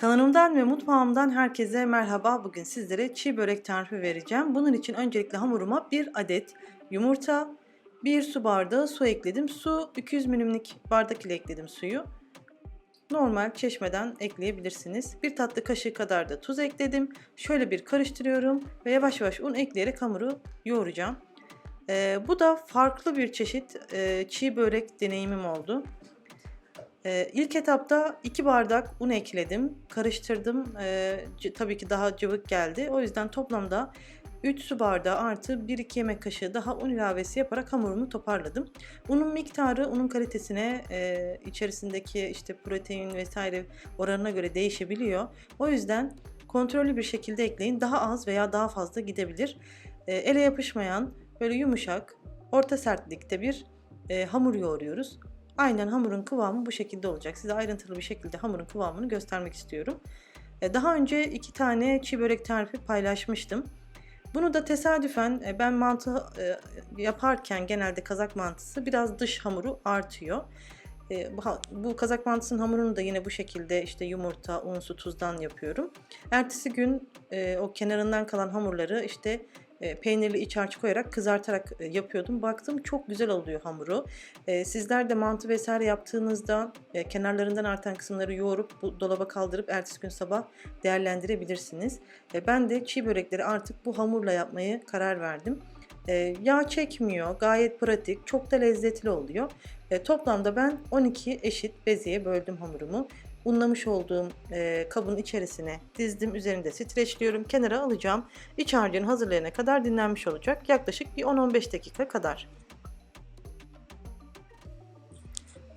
Kanalımdan ve mutfağımdan herkese merhaba. Bugün sizlere çiğ börek tarifi vereceğim. Bunun için öncelikle hamuruma bir adet yumurta, bir su bardağı su ekledim. Su 200 milimlik bardak ile ekledim suyu. Normal çeşmeden ekleyebilirsiniz. Bir tatlı kaşığı kadar da tuz ekledim. Şöyle bir karıştırıyorum ve yavaş yavaş un ekleyerek hamuru yoğuracağım. Ee, bu da farklı bir çeşit e, çiğ börek deneyimim oldu. Ee, ilk etapta 2 bardak un ekledim, karıştırdım. Ee, tabii ki daha cıvık geldi. O yüzden toplamda 3 su bardağı artı 1-2 yemek kaşığı daha un ilavesi yaparak hamurumu toparladım. Unun miktarı unun kalitesine, e, içerisindeki işte protein vesaire oranına göre değişebiliyor. O yüzden kontrollü bir şekilde ekleyin. Daha az veya daha fazla gidebilir. E, ele yapışmayan, böyle yumuşak, orta sertlikte bir e, hamur yoğuruyoruz. Aynen hamurun kıvamı bu şekilde olacak. Size ayrıntılı bir şekilde hamurun kıvamını göstermek istiyorum. E, Daha önce iki tane çiğ börek tarifi paylaşmıştım. Bunu da tesadüfen e, ben mantı e, yaparken genelde kazak mantısı biraz dış hamuru artıyor. Bu kazak mantısının hamurunu da yine bu şekilde işte yumurta, un, su, tuzdan yapıyorum. Ertesi gün o kenarından kalan hamurları işte e, peynirli iç harç koyarak kızartarak e, yapıyordum. Baktım çok güzel oluyor hamuru. E, sizler de mantı vesaire yaptığınızda kenarlarından artan kısımları yoğurup bu dolaba kaldırıp ertesi gün sabah değerlendirebilirsiniz. Ben de çiğ börekleri artık bu hamurla yapmayı karar verdim. E, yağ çekmiyor, gayet pratik, çok da lezzetli oluyor. Toplamda ben 12 eşit bezeye böldüm hamurumu. Unlamış olduğum e, kabın içerisine dizdim. Üzerinde streçliyorum. Kenara alacağım. İç harcını hazırlayana kadar dinlenmiş olacak. Yaklaşık bir 10-15 dakika kadar.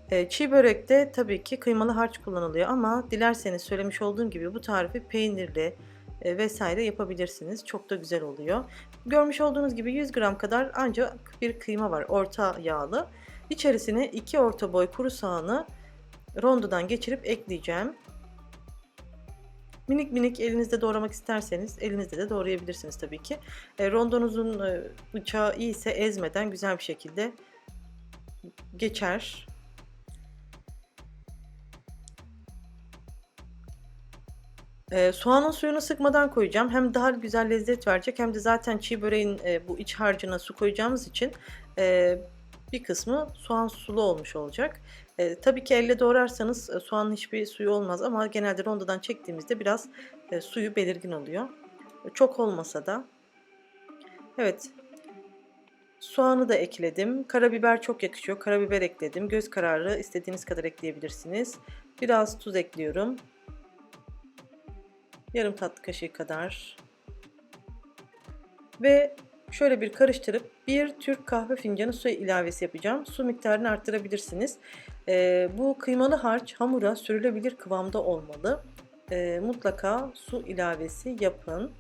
E, çiğ börekte tabii ki kıymalı harç kullanılıyor ama dilerseniz söylemiş olduğum gibi bu tarifi peynirli e, vesaire yapabilirsiniz. Çok da güzel oluyor. Görmüş olduğunuz gibi 100 gram kadar ancak bir kıyma var. Orta yağlı. İçerisine 2 orta boy kuru soğanı rondodan geçirip ekleyeceğim. Minik minik elinizde doğramak isterseniz elinizde de doğrayabilirsiniz tabii ki. E, rondonuzun e, bıçağı iyiyse ezmeden güzel bir şekilde geçer. E, soğanın suyunu sıkmadan koyacağım. Hem daha güzel lezzet verecek hem de zaten çiğ böreğin e, bu iç harcına su koyacağımız için e, bir kısmı soğan sulu olmuş olacak. E, tabii ki elle doğrarsanız e, soğanın hiçbir suyu olmaz ama genelde rondodan çektiğimizde biraz e, suyu belirgin oluyor. E, çok olmasa da. Evet. Soğanı da ekledim. Karabiber çok yakışıyor. Karabiber ekledim. Göz kararı istediğiniz kadar ekleyebilirsiniz. Biraz tuz ekliyorum. Yarım tatlı kaşığı kadar. Ve şöyle bir karıştırıp bir Türk kahve fincanı su ilavesi yapacağım. Su miktarını arttırabilirsiniz. Ee, bu kıymalı harç hamura sürülebilir kıvamda olmalı. Ee, mutlaka su ilavesi yapın.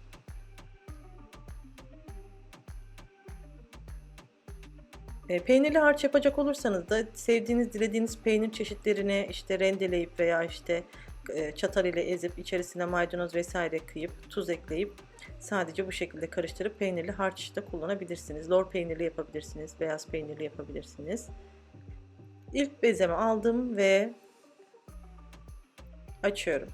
E, Peynirli harç yapacak olursanız da sevdiğiniz, dilediğiniz peynir çeşitlerini işte rendeleyip veya işte e, çatal ile ezip içerisine maydanoz vesaire kıyıp tuz ekleyip sadece bu şekilde karıştırıp peynirli harç da kullanabilirsiniz. Lor peynirli yapabilirsiniz, beyaz peynirli yapabilirsiniz. İlk bezemi aldım ve açıyorum.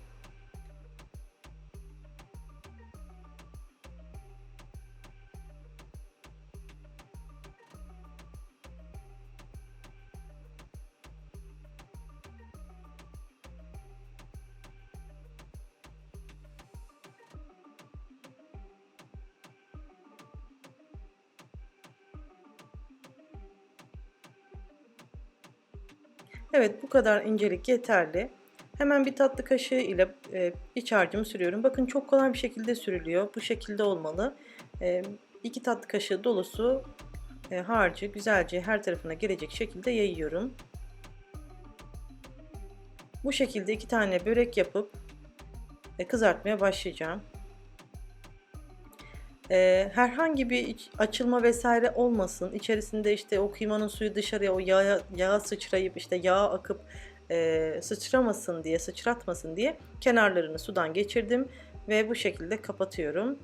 Evet bu kadar incelik yeterli. Hemen bir tatlı kaşığı ile e, iç harcımı sürüyorum. Bakın çok kolay bir şekilde sürülüyor. Bu şekilde olmalı. E, iki tatlı kaşığı dolusu e, harcı güzelce her tarafına gelecek şekilde yayıyorum. Bu şekilde iki tane börek yapıp e, kızartmaya başlayacağım. E, herhangi bir açılma vesaire olmasın. İçerisinde işte o kıymanın suyu dışarıya o yağa, yağa sıçrayıp işte yağ akıp e, sıçramasın diye, sıçratmasın diye kenarlarını sudan geçirdim ve bu şekilde kapatıyorum.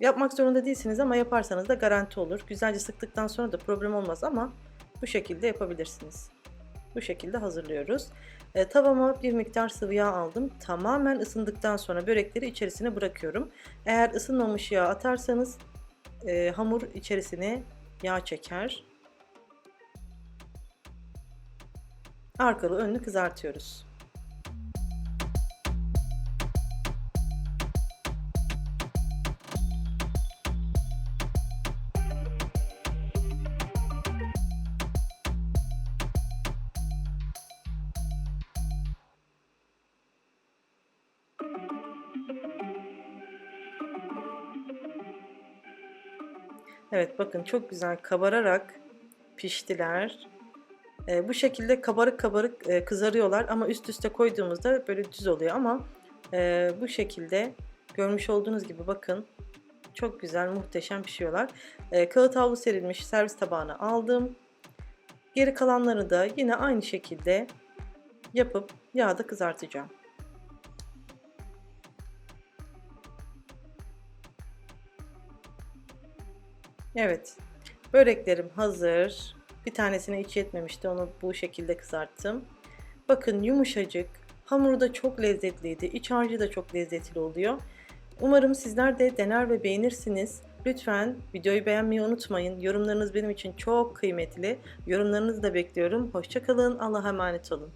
Yapmak zorunda değilsiniz ama yaparsanız da garanti olur. Güzelce sıktıktan sonra da problem olmaz ama bu şekilde yapabilirsiniz. Bu şekilde hazırlıyoruz. E, tavama bir miktar sıvı yağ aldım. Tamamen ısındıktan sonra börekleri içerisine bırakıyorum. Eğer ısınmamış yağ atarsanız e, hamur içerisine yağ çeker. Arkalı önlü kızartıyoruz. Evet bakın çok güzel kabararak piştiler. Ee, bu şekilde kabarık kabarık e, kızarıyorlar ama üst üste koyduğumuzda böyle düz oluyor ama e, bu şekilde görmüş olduğunuz gibi bakın çok güzel muhteşem pişiyorlar. E, kağıt havlu serilmiş servis tabağına aldım. Geri kalanlarını da yine aynı şekilde yapıp yağda kızartacağım. Evet. Böreklerim hazır. Bir tanesine hiç yetmemişti. Onu bu şekilde kızarttım. Bakın yumuşacık. Hamuru da çok lezzetliydi. İç harcı da çok lezzetli oluyor. Umarım sizler de dener ve beğenirsiniz. Lütfen videoyu beğenmeyi unutmayın. Yorumlarınız benim için çok kıymetli. Yorumlarınızı da bekliyorum. Hoşçakalın. Allah'a emanet olun.